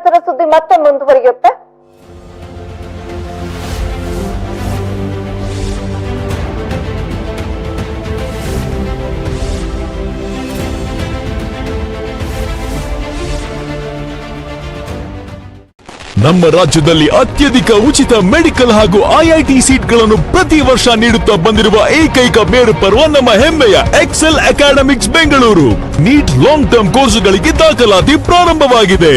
ಬ್ರೇಕ್ ಸುದ್ದಿ ಮತ್ತೆ ಮುಂದುವರಿಯುತ್ತೆ. ನಮ್ಮ ರಾಜ್ಯದಲ್ಲಿ ಅತ್ಯಧಿಕ ಉಚಿತ ಮೆಡಿಕಲ್ ಹಾಗೂ ಐಐಟಿ ಸೀಟ್ಗಳನ್ನು ಪ್ರತಿ ವರ್ಷ ನೀಡುತ್ತಾ ಬಂದಿರುವ ಏಕೈಕ ಮೇರು ಪರ್ವ ನಮ್ಮ ಹೆಮ್ಮೆಯ Excel Academics Bengaluru NEET long term ಕೋರ್ಸುಗಳಿಗೆ ದಾಖಲಾತಿ ಪ್ರಾರಂಭವಾಗಿದೆ.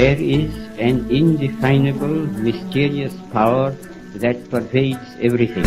There is an indefinable, mysterious power that pervades everything.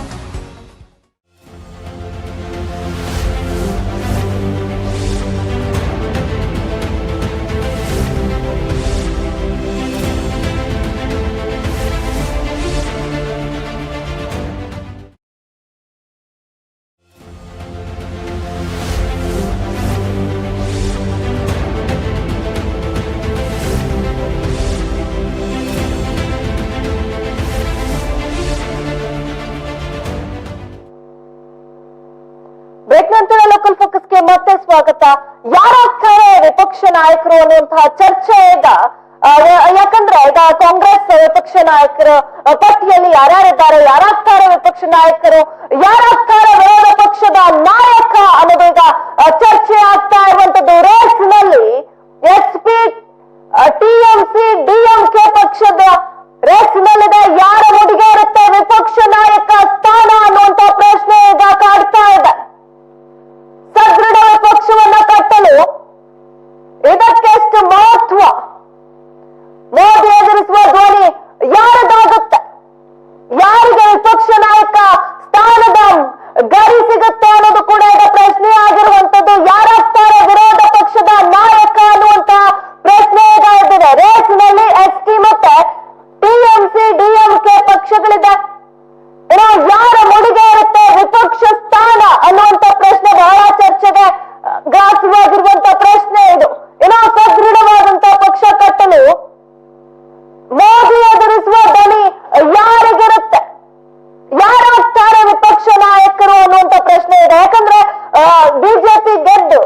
ವಿಪಕ್ಷ ನಾಯಕರು ಅನ್ನುವಂತಹ ಚರ್ಚೆ ಯಾ- ಯಾಕಂದ್ರೆ ಈಗ ಕಾಂಗ್ರೆಸ್ ವಿಪಕ್ಷ ನಾಯಕರ ಪಟ್ಟಿಯಲ್ಲಿ ಯಾರ್ಯಾರಿದ್ದಾರೆ, ಯಾರಾಗ್ತಾರೆ ವಿಪಕ್ಷ ನಾಯಕರು, ಯಾರಾಗ್ತಾರೆ ವಿರೋಧ ಪಕ್ಷದ ನಾಯಕ ಅನ್ನೋದು ಚರ್ಚೆ ಆಗ್ತಾ ಇರುವಂತದ್ದು ರೇಸ್ನಲ್ಲಿ ಎಸ್ ಪಿ ಟಿಎಂಸಿ ಡಿಎಂಕೆ ಪಕ್ಷದ ರೇಸ್ನಲ್ಲಿದೆ. ಯಾರ ಹುಡುಗ ಇರುತ್ತೆ ವಿಪಕ್ಷ ನಾಯಕ ಸ್ಥಾನ ಅನ್ನುವಂತ ಪ್ರಶ್ನೆ ಈಗ ಕಾಡ್ತಾ ಇದೆ ಸದೃಢ ಪಕ್ಷವನ್ನ ಕಟ್ಟಲು ಇದಕ್ಕೆಷ್ಟು ಮಹತ್ವ ಮೋದಿ ಎದುರಿಸುವ ಧ್ವನಿ ಯಾರದಾಗುತ್ತೆ ಯಾರಿಗೆ ವಿಪಕ್ಷ ನಾಯಕ ಸ್ಥಾನದ ಗರಿ ಸಿಗುತ್ತೆ ಅನ್ನೋದು ಕೂಡ ಈಗ ಪ್ರಶ್ನೆ ಆಗಿರುವಂತದ್ದು ಯಾರಾಗ್ತಾರೆ ವಿರೋಧ ಪಕ್ಷದ ನಾಯಕ ಅನ್ನುವಂತ ಪ್ರಶ್ನೆ ಈಗ ಇದ್ದಿದೆ ರೇಸ್ನಲ್ಲಿ ಎಸ್ ಟಿ ಮತ್ತೆ ಟಿಎಂಸಿ ಡಿಎಂಕೆ ಪಕ್ಷಗಳಿದೆ ಇನ್ನು ಯಾರ ಮುಡಿಗೆ ಇರುತ್ತೆ ವಿಪಕ್ಷ ಸ್ಥಾನ ಅನ್ನುವಂತ ಪ್ರಶ್ನೆ ಬಹಳ ಚರ್ಚೆಗೆ ಆ, ಗ್ರಾಸವಾಗಿರುವಂತ ಪ್ರಶ್ನೆ ಇದು ಇನ್ನು ಸದೃಢವಾದಂತ ಪಕ್ಷ ಕಟ್ಟಲು ಮೋದಿ ಎದುರಿಸುವ ಧ್ವನಿ ಯಾರಿಗಿರುತ್ತೆ ಯಾರಾಗ್ತಾರೆ ವಿಪಕ್ಷ ನಾಯಕರು ಅನ್ನುವಂತ ಪ್ರಶ್ನೆ ಇದೆ ಯಾಕಂದ್ರೆ ಬಿಜೆಪಿ ಗೆದ್ದು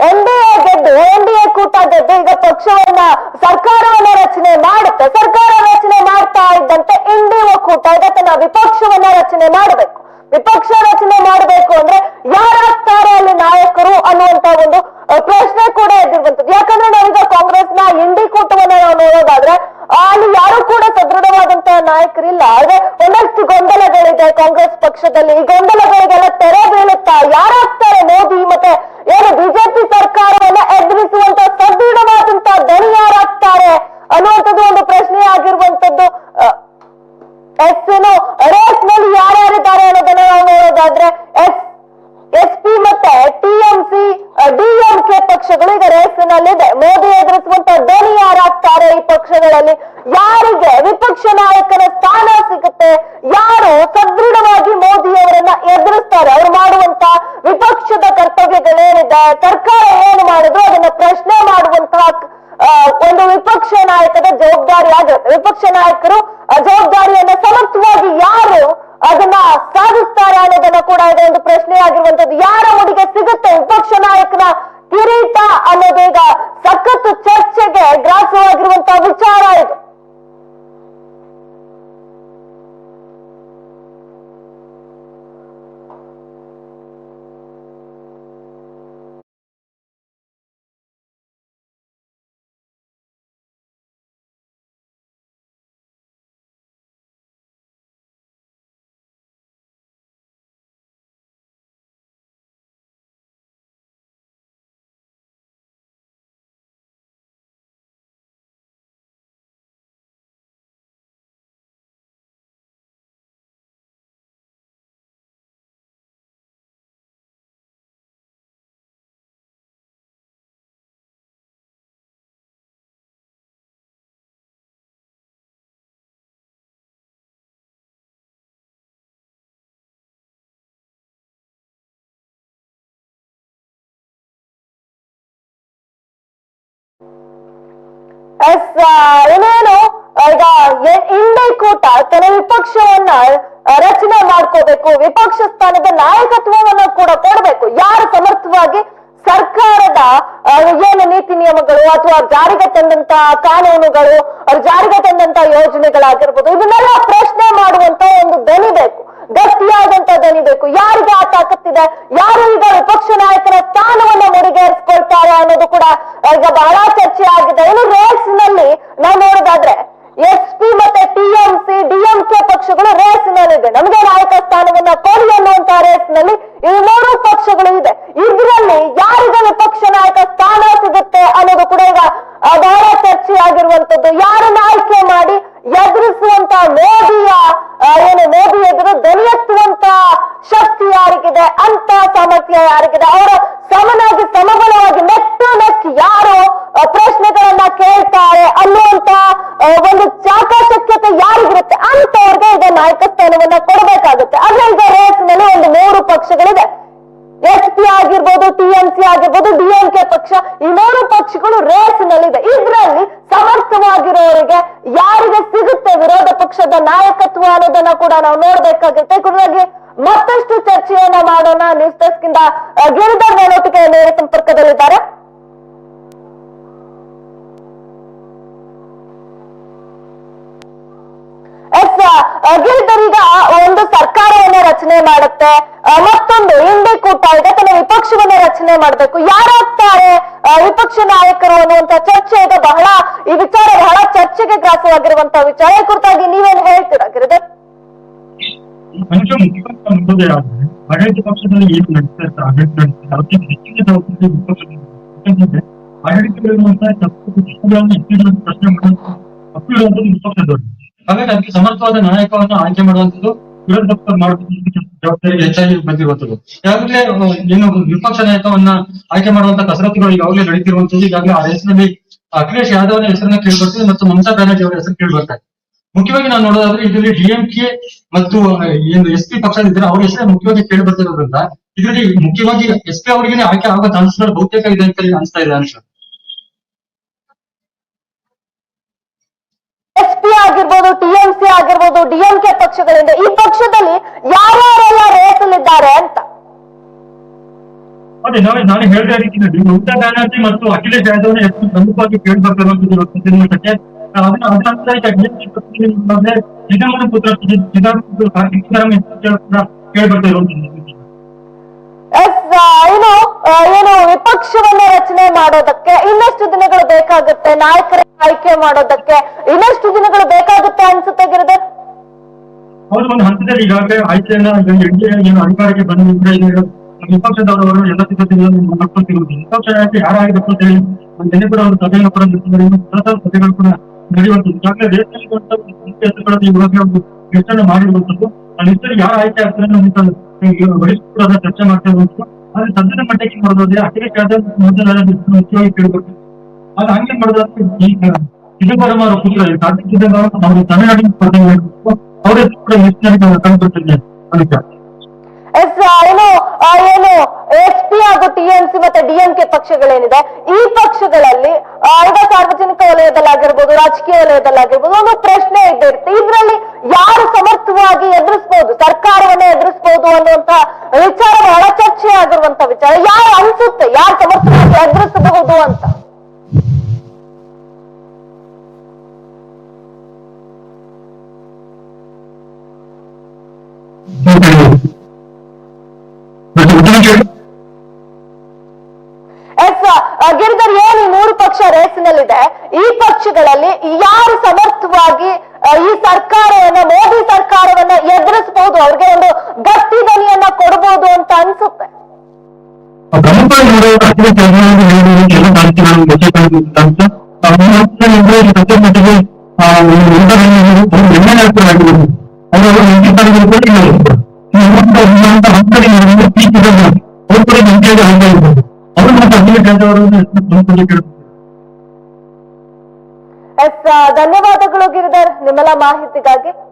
ಎನ್ ಡಿ ಎ ಗೆದ್ದು ಎನ್ ಎ ಈಗ ಪಕ್ಷವನ್ನ ಸರ್ಕಾರವನ್ನ ರಚನೆ ಮಾಡುತ್ತೆ, ಸರ್ಕಾರ ರಚನೆ ಮಾಡ್ತಾ ಇದ್ದಂತೆ ಇಂಡಿ ಒಕ್ಕೂಟ ತನ್ನ ವಿಪಕ್ಷವನ್ನ ರಚನೆ ಮಾಡಬೇಕು. ವಿಪಕ್ಷ ರಚನೆ ಮಾಡಬೇಕು ಅಂದ್ರೆ ಯಾರಾಗ್ತಾರೆ ಅಲ್ಲಿ ನಾಯಕರು ಅನ್ನುವಂತ ಒಂದು ಪ್ರಶ್ನೆ ಕೂಡ ಎದ್ದಿರುವಂತದ್ದು ಯಾಕಂದ್ರೆ ನಾವೀಗ ನ ಇಂಡಿ ಕೂಟವನ್ನ ನಾವು ನೋಡೋದಾದ್ರೆ, ಅಲ್ಲಿ ಯಾರು ಕೂಡ ಸದೃಢವಾದಂತಹ ನಾಯಕರಿಲ್ಲ. ಆದ್ರೆ ಒಂದಷ್ಟು ಗೊಂದಲಗಳಿದೆ ಕಾಂಗ್ರೆಸ್ ಪಕ್ಷದಲ್ಲಿ. ಈ ಗೊಂದಲಗಳಿಗೆಲ್ಲ ತೆರೆ ಬೀಳುತ್ತಾ ಯಾರಾಗ್ತಾರೆ ಮೋದಿ ಮತ್ತೆ ಏನು ಬಿಜೆಪಿ ಸರ್ಕಾರವನ್ನ ಎದುರಿಸುವಂತ ಸದೃಢವಾದಂತ ದನಿ ಯಾರಾಗ್ತಾರೆ ಅನ್ನುವಂಥದ್ದು ಒಂದು ಪ್ರಶ್ನೆ ಆಗಿರುವಂತದ್ದು ಅಹ್, ಎಸ್ ಏನು ರೇಸ್ನಲ್ಲಿ ಯಾರ್ಯಾರಿದ್ದಾರೆ ಅನ್ನೋದನ್ನ ನಾವು ನೋಡೋದಾದ್ರೆ ಎಸ್ ಎಸ್ ಪಿ ಮತ್ತೆ ಟಿಎಂಸಿ ಡಿಎಂಕೆ ಪಕ್ಷಗಳು ಈಗ ರೇಸಿನಲ್ಲಿದೆ ಮೋದಿ ಎದುರಿಸುವಂತ ಧ್ವನಿ ಪಕ್ಷಗಳಲ್ಲಿ ಯಾರಿಗೆ ವಿಪಕ್ಷ ನಾಯಕರ ಸ್ಥಾನ ಸಿಗುತ್ತೆ, ಯಾರು ಸದೃಢವಾಗಿ ಮೋದಿ ಅವರನ್ನ ಎದುರಿಸ್ತಾರೆ, ಅವ್ರು ಮಾಡುವಂತ ವಿಪಕ್ಷದ ಕರ್ತವ್ಯಗಳೇನಿದೆ, ಸರ್ಕಾರ ಏನು ಮಾಡಿದ್ರು ಅದನ್ನ ಪ್ರಶ್ನೆ ಮಾಡುವಂತಹ ಒಂದು ವಿಪಕ್ಷ ನಾಯಕದ ಜವಾಬ್ದಾರಿ ಆಗಿರುತ್ತೆ ವಿಪಕ್ಷ ನಾಯಕರು ಇನ್ನೇನು ಈಗ ಎ- ಇಂಡಿ ಕೂಟ ತನ್ನ ವಿಪಕ್ಷವನ್ನ ರಚನೆ ಮಾಡ್ಕೋಬೇಕು, ವಿಪಕ್ಷ ಸ್ಥಾನದ ನಾಯಕತ್ವವನ್ನ ಕೂಡ ಕೊಡಬೇಕು. ಯಾರು ಸಮರ್ಥವಾಗಿ ಸರ್ಕಾರದ ಏನು ನೀತಿ ನಿಯಮಗಳು ಅಥವಾ ಜಾರಿಗೆ ತಂದಂತಹ ಕಾನೂನುಗಳು, ಅವ್ರ ಜಾರಿಗೆ ತಂದಂತಹ ಯೋಜನೆಗಳಾಗಿರ್ಬೋದು, ಇದನ್ನೆಲ್ಲ ಪ್ರಶ್ನೆ ಮಾಡುವಂತ ಒಂದು ದನಿ ಬೇಕು, ಗಟ್ಟಿಯಾದಂತ ದನಿ ಬೇಕು. ಯಾರಿಗೆ ಆ ತಾಕತ್ತಿದೆ ಯಾರು ಈಗ ವಿಪಕ್ಷ ನಾಯಕರ ಸ್ಥಾನವನ್ನ ಮುಡಿಗೇರಿಸ್ಕೊಳ್ತಾರೆ ಅನ್ನೋದು ಕೂಡ ಈಗ ಬಹಳ ಚರ್ಚೆ ಆಗಿದೆ. ಇನ್ನು ರೇಸ್ನಲ್ಲಿ ನಾವು ನೋಡೋದಾದ್ರೆ ಎಸ್ ಪಿ ಮತ್ತೆ ಟಿಎಂಸಿ ಡಿಎಂಕೆ ಪಕ್ಷಗಳು ರೇಸ್ ನಲ್ಲಿದೆ ನಮಗೆ ನಾಯಕ ಸ್ಥಾನವನ್ನ ಕೊಡಿ ಅನ್ನುವಂತ ರೇಸ್ನಲ್ಲಿ ಈ ಮೂರು ಪಕ್ಷಗಳು ಇದೆ. ಇದರಲ್ಲಿ ಯಾರಿಗೆ ವಿಪಕ್ಷ ನಾಯಕ ಸ್ಥಾನ ಸಿಗುತ್ತೆ ಅನ್ನೋದು ಕೂಡ ಈಗ ಬಹಳ ಚರ್ಚೆ ಆಗಿರುವಂತದ್ದು. ಯಾರನ್ನ ಆಯ್ಕೆ ಮಾಡಿ ಎದುರಿಸುವಂತ ಮೋದಿಯ ಏನು ಮೋದಿ ಎದುರು ದನಿ ಎತ್ತುವಂತ ಶಕ್ತಿ ಯಾರಿಗಿದೆ? ಅಂತ ಸಾಮರ್ಥ್ಯ ಯಾರಿಗಿದೆ? ಅವರ ಸಮನಾಗಿ ಸಮಬಲವಾಗಿ ನೆಟ್ಟು ನೆಕ್ ಯಾರು ಪ್ರಶ್ನೆಗಳನ್ನ ಕೇಳ್ತಾರೆ ಅನ್ನುವಂತ ಒಂದು ಚಾಕಚಕ್ಯತೆ ಯಾರಿಗಿರುತ್ತೆ? ಅಂತವ್ರಿಗೆ ಈಗ ನಾಯಕ ಸ್ಥಾನವನ್ನ ಕೊಡಬೇಕಾಗುತ್ತೆ. ಆದ್ರೆ ಈಗ ರೇಸ್ನಲ್ಲಿ ಒಂದು ಮೂರು ಪಕ್ಷಗಳಿದೆ. ಎಸ್ ಪಿ ಆಗಿರ್ಬೋದು ಟಿಎಂಸಿ ಆಗಿರ್ಬೋದು ಡಿಎಂಕೆ ಪಕ್ಷ, ಈ ಮೂರು ಪಕ್ಷಗಳು ರೇಸ್ ನಲ್ಲಿದೆ ಇದರಲ್ಲಿ ಸಮರ್ಥವಾಗಿರೋರಿಗೆ ಯಾರಿಗೆ ಸಿಗುತ್ತೆ ವಿರೋಧ ಪಕ್ಷದ ನಾಯಕತ್ವ ಅನ್ನೋದನ್ನ ಕೂಡ ನಾವು ನೋಡ್ಬೇಕಾಗುತ್ತೆ ಕುರಿತಾಗಿ ಮತ್ತಷ್ಟು ಚರ್ಚೆಯನ್ನ ಮಾಡೋಣ. ನ್ಯೂಸ್ ಡೆಸ್ಕ್ ಇಂದ ಗಿರಿಧರ್ ಮೇಲೋಟಿಕೆ ನೇರ ಸಂಪರ್ಕದಲ್ಲಿದ್ದಾರೆ. ಎಸ್ ಈಗ ಒಂದು ಸರ್ಕಾರವನ್ನ ರಚನೆ ಮಾಡುತ್ತೆ. ಮತ್ತೊಂದು ಇಂಡಿ ಕೂಟ ಇದೆ. ತನ್ನ ವಿಪಕ್ಷವನ್ನ ರಚನೆ ಮಾಡಬೇಕು. ಯಾರಾಗ್ತಾರೆ? ವಿಪಕ್ಷ ನಾಯಕರು ಅನ್ನುವಂತ ಚರ್ಚೆ ಇದೆ. ಬಹಳ, ಈ ವಿಚಾರ ಬಹಳ ಚರ್ಚೆಗೆ ಗ್ರಾಸವಾಗಿರುವಂತಹ ವಿಚಾರ. ಕುರಿತಾಗಿ ನೀವೇನು ಹೇಳ್ತೀರಾ, ಗಿರಿಧರ್? ಆಡಳಿತ ಪಕ್ಷದಲ್ಲಿ ಏನು ನಡೀತಾ ಇರ್ತಾರೆ, ಆಡಳಿತ ನಡೆಸ್ತಾರೆ ಅದಕ್ಕೆ ಹೆಚ್ಚಿನ ಜವಾಬ್ದಾರಿ ವಿಪಕ್ಷದ ಯಾಕಂದ್ರೆ ಆಡಳಿತಗಳಿರುವಂತಹ ತಪ್ಪು ತಪ್ಪುಗಳನ್ನು ಹೆಚ್ಚಿನ ಪ್ರಶ್ನೆ ಮಾಡುವಂತಹ ತಪ್ಪು ವಿಪಕ್ಷದವರು. ಹಾಗಾಗಿ ಅದಕ್ಕೆ ಸಮರ್ಥವಾದ ನಾಯಕವನ್ನು ಆಯ್ಕೆ ಮಾಡುವಂತದ್ದು ಜವಾಬ್ದಾರಿ ಹೆಚ್ಚಾಗಿ ಬಂದಿರುವಂತದ್ದು ಈಗಾಗಲೇ ಏನು ವಿಪಕ್ಷ ನಾಯಕವನ್ನ ಆಯ್ಕೆ ಮಾಡುವಂತ ಕಸರತ್ತುಗಳು ಈಗಾಗಲೇ ನಡೀತಿರುವಂತದ್ದು ಈಗಾಗಲೇ ಆ ಹೆಸರಿನಲ್ಲಿ ಅಖಿಲೇಶ್ ಯಾದವ್ನ ಹೆಸರನ್ನ ಕೇಳ್ಬರ್ತದೆ ಮತ್ತು ಮಮತಾ ಬ್ಯಾನರ್ಜಿ ಅವರ ಹೆಸರು ಕೇಳ್ಬರ್ತಾರೆ. ಮುಖ್ಯವಾಗಿ ನಾವು ನೋಡೋದಾದ್ರೆ, ಇದರಲ್ಲಿ ಡಿಎಂಕೆ ಮತ್ತು ಏನು ಎಸ್ ಪಿ ಪಕ್ಷ ಇದ್ರೆ ಅವ್ರ ಹೆಸರೇ ಮುಖ್ಯವಾಗಿ ಕೇಳಿ ಬರ್ತಿರೋದ್ರಿಂದ ಇದರಲ್ಲಿ ಮುಖ್ಯವಾಗಿ ಎಸ್ ಪಿ ಅವರಿಗೆ ಆಯ್ಕೆ ಆಗೋ ಚಾನ್ಸ್ಗಳು ಬಹುತೇಕ ಇದೆ ಅಂತ ಅನಿಸ್ತಾ ಇದೆ ಅನ್ಸ ಎಸ್ ಪಿ ಆಗಿರ್ಬೋದು ಟಿಎಂಸಿ ಆಗಿರ್ಬೋದು ಡಿಎಂಕೆ ಪಕ್ಷಗಳಿಂದ ಈ ಪಕ್ಷದಲ್ಲಿ ಯಾರ್ಯಾರೆಲ್ಲ ರೇಸಲ್ಲಿದ್ದಾರೆ ಅಂತ. ಅದೇ ನಾವು ನಾನು ಹೇಳಿದ ರೀತಿಯಲ್ಲಿ ಮಮತಾ ಬ್ಯಾನರ್ಜಿ ಮತ್ತು ಅಖಿಲೇಶ್ ಯಾದವ್ನ ಹೆಸರು ಪ್ರಮುಖವಾಗಿ ಕೇಳಿ ಬರ್ತಿರುವಂತದ್ದು ಇವತ್ತು ಸಿನಿಮಾಕ್ಕೆ ಅದನ್ನ ಅದನ್ನ ಅನುಸರಿಸಿ ಅಖಿಲೇಶ್ ಪಕ್ಷದಲ್ಲಿ ಸಿದ್ದರಾಮಯ್ಯ ಪುತ್ರ ಸಿದ್ದರಾಮಯ್ಯ ಕಾರ್ತಿಕ್ ಸಿದ್ದರಾಮಯ್ಯ ಹೆಸರು ಕೂಡ ಕೇಳಿ ಬರ್ತಾ ಇರುವಂತದ್ದು ಎಸ್ ಏನು ಆ, ಏನು ವಿಪಕ್ಷವನ್ನ ರಚನೆ ಮಾಡೋದಕ್ಕೆ ಇನ್ನಷ್ಟು ದಿನಗಳು ಬೇಕಾಗುತ್ತೆ, ನಾಯಕರ ಆಯ್ಕೆ ಮಾಡೋದಕ್ಕೆ ಇನ್ನಷ್ಟು ದಿನಗಳು ಬೇಕಾಗುತ್ತೆ ಅನ್ಸುತ್ತೆ ಗಿರಿಧರ್? ಹೌದು, ಒಂದು ಹಂತದಲ್ಲಿ ಈಗಾಗಲೇ ಆಯ್ಕೆಯನ್ನ ಎನ್ಡಿಎ ಏನು ಅಧಿಕಾರಕ್ಕೆ ಬಂದ ನಂತರ ಈಗ ವಿಪಕ್ಷದವರು ಎಲ್ಲ ಸಿದ್ಧತೆಗಳನ್ನು ಮಾಡ್ಕೊಳ್ತಿರುವುದು. ವಿಪಕ್ಷ ಯಾಕೆ ಯಾರಾಗಬೇಕು ಅಂತ ಹೇಳಿ ನಿನ್ನೆ ಕೂಡ ಒಂದು ಸಭೆಯನ್ನು ಕೂಡ ನಡೆಸಿದ್ದಾರೆ. ಸತತ ಸಭೆಗಳು ಕೂಡ ನಡೆಯುವಂತ ಈಗಾಗಲೇ ದೇಶದಲ್ಲಿ ಸಂಖ್ಯೆ ಹೆಸರುಗಳನ್ನು ಇವಾಗ ಒಂದು ಲಿಸ್ಟನ್ನು ಮಾಡಿರುವಂತದ್ದು ಆ ಲಿಸ್ಟಲ್ಲಿ ಯಾರು ಆಯ್ಕೆ ಆಗ್ತಾರೆ ಅಂತ ಅದನ್ನ ಚರ್ಚೆ ಮಾಡ್ತಾ ಇರುವಂಥದ್ದು. ಆದ್ರೆ ಸದ್ಯದ ಮಟ್ಟಕ್ಕೆ ಮಾಡೋದಾದ್ರೆ ಅಷ್ಟೇ ಯಾದವ್ ಮೊದಲ ಮುಖ್ಯವಾಗಿ ಕೇಳಬೇಕು ಅದು ಹಂಗೆ ಮಾಡೋದಾದ್ರೆ ಈಗ ಅವರ ಪುತ್ರ ಕಾರ್ತಿಕ್ ಚಿದಂಬರಂ ಅವರು ತಮಿಳುನಾಡಿನ ಸ್ಪರ್ಧೆ ಅವರ ಕೂಡ ಲಿಸ್ಟ್ನಲ್ಲಿ ಕಂಡುಬರ್ತಿದ್ದೆ ಅದಕ್ಕೆ ಎಸ್, ಏನು ಏನು, ಎಸ್ ಪಿ ಹಾಗೂ ಟಿಎಂಸಿ ಮತ್ತೆ ಡಿಎಂಕೆ ಪಕ್ಷಗಳೇನಿದೆ, ಈ ಪಕ್ಷಗಳಲ್ಲಿ ಈಗ ಸಾರ್ವಜನಿಕ ವಲಯದಲ್ಲಾಗಿರ್ಬೋದು, ರಾಜಕೀಯ ವಲಯದಲ್ಲಾಗಿರ್ಬೋದು, ಒಂದು ಪ್ರಶ್ನೆ ಇದ್ದೇ ಇರುತ್ತೆ ಇದ್ರಲ್ಲಿ ಯಾರು ಸಮರ್ಥವಾಗಿ ಎದುರಿಸಬಹುದು ಸರ್ಕಾರವನ್ನ ಎದುರಿಸಬಹುದು ಅನ್ನುವಂತ ವಿಚಾರ ಬಹಳ ಚರ್ಚೆ ಆಗಿರುವಂತ ವಿಚಾರ ಯಾರು ಅನ್ಸುತ್ತೆ? ಯಾರು ಸಮರ್ಥವಾಗಿ ಎದುರಿಸಬಹುದು ಅಂತ? ಗಿರಿಧರ್, ಏನು ಈ ಮೂರು ಪಕ್ಷ ರೇಸಿನಲ್ಲಿದೆ? ಈ ಪಕ್ಷಗಳಲ್ಲಿ ಯಾರು ಸಮರ್ಥವಾಗಿ ಈ ಸರ್ಕಾರವನ್ನ, ಮೋದಿ ಸರ್ಕಾರವನ್ನ ಎದುರಿಸಬಹುದು? ಅವ್ರಿಗೆ ಒಂದು ಗಟ್ಟಿ ದನಿಯನ್ನ ಕೊಡಬಹುದು ಅಂತ ಅನ್ಸುತ್ತೆ. ಪ್ರಮುಖವಾಗಿ ನೋಡುವಾಗ ಅಖಿಲೇಶ್ ಯಾದವ್ ಹೇಳಿದ ಎಲ್ಲ ಸಾಹಿತ್ಯಗಳನ್ನು ಗೊತ್ತಾಗುತ್ತೆ ಅಂತ ಸತ್ಯ ಮಟ್ಟಿಗೆ ಆ, ಒಂದು ನಿರ್ಧಾರವನ್ನು ಒಂದು ನಿರ್ಣಯಾತ್ಮಕವಾಗಿರುವುದು. ಅದು ಅವರು ನಿರ್ಧಾರಗಳು ಕೂಡ ಇಲ್ಲ ಇರ್ಬೋದು. ಈ ಒಂದು ಇರುವಂತ ಹಂತದಲ್ಲಿ ನಡೆದ ಪಿ. ಚಿದಂಬರಂ ಅವರು ಕೂಡ ಮಂತ್ರಿಯಾಗಿ ಆಯ್ಕೆ ಆಗಿರ್ಬೋದು. ಅವರು ಮತ್ತು ಅಖಿಲೇಶ್ ಯಾದವ್ ಅವರನ್ನು ಹೆಸರು ಪ್ರಮುಖವಾಗಿ ಕೇಳುತ್ತಾರೆ ಎಸ್ ಧನ್ಯವಾದಗಳು ಗಿರಿಧರ್ ನಿಮ್ಮೆಲ್ಲ ಮಾಹಿತಿಗಾಗಿ ಎಸ್ ಇನ್ನು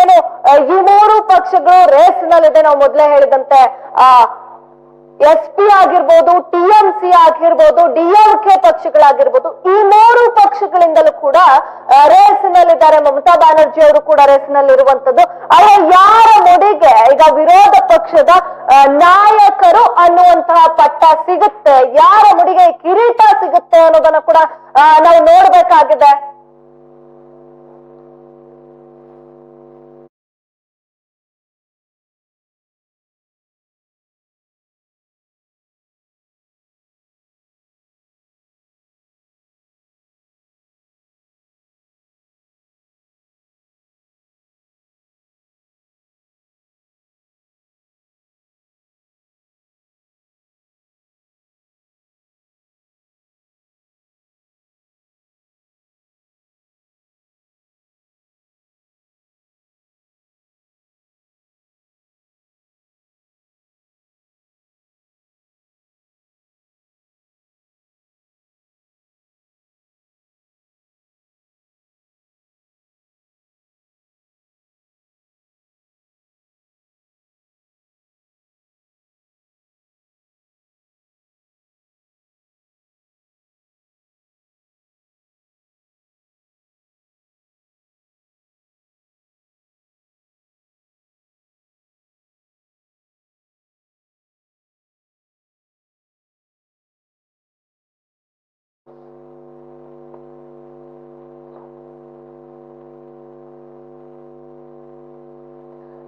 ಏನು ಈ ಮೂರು ಪಕ್ಷಗಳು ರೇಸ್ ನಲ್ಲಿದೆ ನಾವು ಮೊದಲೇ ಹೇಳಿದಂತೆ, ಆ, ಎಸ್ ಪಿ ಆಗಿರ್ಬೋದು, ಟಿ ಎಂ ಸಿ ಆಗಿರ್ಬೋದು ಡಿಎಂಕೆ ಪಕ್ಷಗಳಾಗಿರ್ಬೋದು, ಈ ಮೂರು ಪಕ್ಷಗಳಿಂದಲೂ ಕೂಡ ರೇಸ್ನಲ್ಲಿದ್ದಾರೆ. ಮಮತಾ ಬ್ಯಾನರ್ಜಿ ಅವರು ಕೂಡ ರೇಸ್ನಲ್ಲಿರುವಂತದ್ದು ಅವರ ಯಾರ ಮುಡಿಗೆ ಈಗ ವಿರೋಧ ಪಕ್ಷದ ನಾಯಕರು ಅನ್ನುವಂತಹ ಪಟ್ಟ ಸಿಗುತ್ತೆ? ಯಾರ ಮುಡಿಗೆ ಕಿರೀಟ ಸಿಗುತ್ತೆ ಅನ್ನೋದನ್ನ ಕೂಡ ನಾವು ನೋಡ್ಬೇಕಾಗಿದೆ.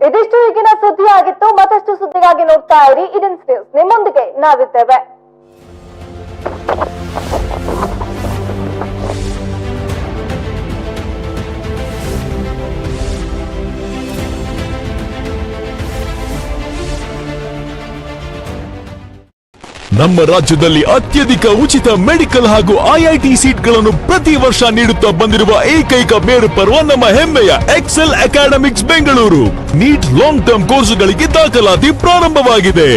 ಇದಿಷ್ಟು ಈಗಿನ ಸುದ್ದಿ ಆಗಿತ್ತು ಮತ್ತಷ್ಟು ಸುದ್ದಿಗಾಗಿ ನೋಡ್ತಾ ಇರಿ. ಇಡನ್ಸ್ ನ್ಯೂಸ್ ನಿಮ್ಮೊಂದಿಗೆ ನಾವಿದ್ದೇವೆ. ನಮ್ಮ ರಾಜ್ಯದಲ್ಲಿ ಅತ್ಯಧಿಕ ಉಚಿತ ಮೆಡಿಕಲ್ ಹಾಗೂ ಐಐಟಿ ಸೀಟ್ಗಳನ್ನು ಪ್ರತಿ ವರ್ಷ ನೀಡುತ್ತಾ ಬಂದಿರುವ ಏಕೈಕ ಮೇರು ಪರ್ವ ನಮ್ಮ ಹೆಮ್ಮೆಯ Excel Academics Bengaluru. NEET long term ಕೋರ್ಸ್ಗಳಿಗೆ ದಾಖಲಾತಿ ಪ್ರಾರಂಭವಾಗಿದೆ.